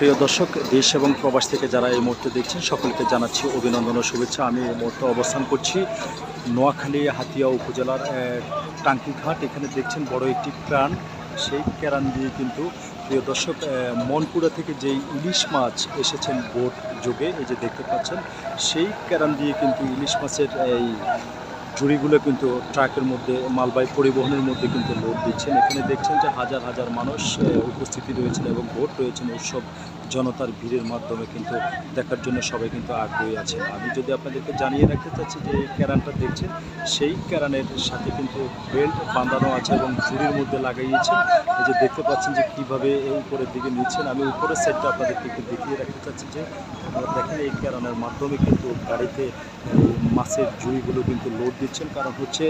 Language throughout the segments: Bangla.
প্রিয় দর্শক দেশ এবং প্রবাস থেকে যারা এই মুহূর্তে দেখছেন সকলকে জানাচ্ছি অভিনন্দন ও শুভেচ্ছা। আমি এই মুহূর্তে অবস্থান করছি নোয়াখালী হাতিয়া উপজেলার আহ, টাঙ্কি ঘাট এখানে দেখছেন বড় একটি প্রাণ সেই ক্যারান দিয়ে কিন্তু প্রিয় দর্শক মনপুরা থেকে যেই ইলিশ মাছ এসেছেন বোট যোগে এই যে দেখতে পাচ্ছেন সেই ক্যারান দিয়ে কিন্তু ইলিশ মাছের এই ঝুড়িগুলো কিন্তু ট্রাকের মধ্যে, মালবাহী পরিবহনের মধ্যে কিন্তু লোড দিচ্ছেন। এখানে দেখছেন যে হাজার হাজার মানুষ উপস্থিতি রয়েছেন এবং ভোট রয়েছেন উৎসব জনতার ভিড়ের মাধ্যমে কিন্তু দেখার জন্য সবাই কিন্তু আগ্রহী আছেন। আমি যদি আপনাদেরকে জানিয়ে রাখতে চাচ্ছি যে এই ক্যারানটা দেখছেন, সেই ক্যারানের সাথে কিন্তু বেল্ট বাঁধানো আছে এবং ঝুড়ির মধ্যে লাগাইয়েছেন। এই যে দেখতে পাচ্ছেন যে কীভাবে উপরের দিকে নিচ্ছেন। আমি উপরের সাইডটা আপনাদেরকে একটু দেখিয়ে রাখতে চাচ্ছি যে, আপনারা দেখেন এই ক্যারানের মাধ্যমে কিন্তু গাড়িতে মাছের ঝুড়িগুলো কিন্তু লোড দিচ্ছেন। কারণ হচ্ছে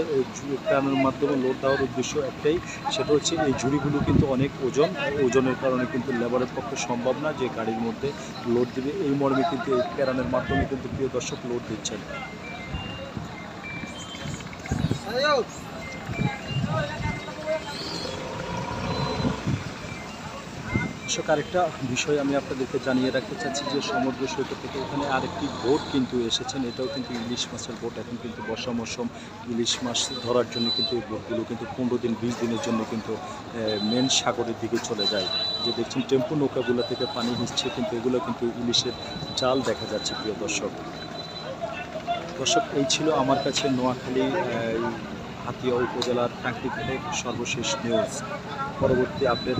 ক্যারানের মাধ্যমে লোড দেওয়ার উদ্দেশ্য একটাই, সেটা হচ্ছে এই ঝুড়িগুলো কিন্তু অনেক ওজন, ওজনের কারণে কিন্তু লেবারের পক্ষে সম্ভব না। যে গাড়ির মধ্যে লোড দিবে। এই মর্মে কিন্তু এই ক্যারানের মাধ্যমে কিন্তু প্রিয় দর্শক লোড দিচ্ছেন। দর্শক আরেকটা বিষয় আমি আপনাদেরকে জানিয়ে রাখতে চাচ্ছি যে সমুদ্র সৈকত থেকে এখানে আরেকটি বোট কিন্তু এসেছেন, এটাও কিন্তু ইলিশ মাছের বোট। এখন কিন্তু বর্ষা মৌসুম ইলিশ মাছ ধরার জন্য কিন্তু এই বোটগুলো কিন্তু পনেরো দিন, বিশ দিনের জন্য কিন্তু মেন সাগরের দিকে চলে যায়। যে দেখছেন টেম্পু নৌকাগুলো থেকে পানি নিচ্ছে কিন্তু এগুলো কিন্তু ইলিশের জাল দেখা যাচ্ছে, প্রিয় দর্শক। দর্শক, এই ছিল আমার কাছে নোয়াখালী হাতিয়া উপজেলার টাঙ্কিঘাটের সর্বশেষ নিউজ পরবর্তী আপডেট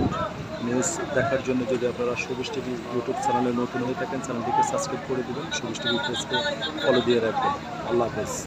নিউজ দেখার জন্য যদি আপনারা সবুজ টিভি ইউটিউব চ্যানেলে নতুন হয়ে থাকেন চ্যানেলটিকে সাবস্ক্রাইব করে দেবেন। সবুজ টিভি পেজকে ফলো দিয়ে রাখবেন। আল্লাহ হাফেজ।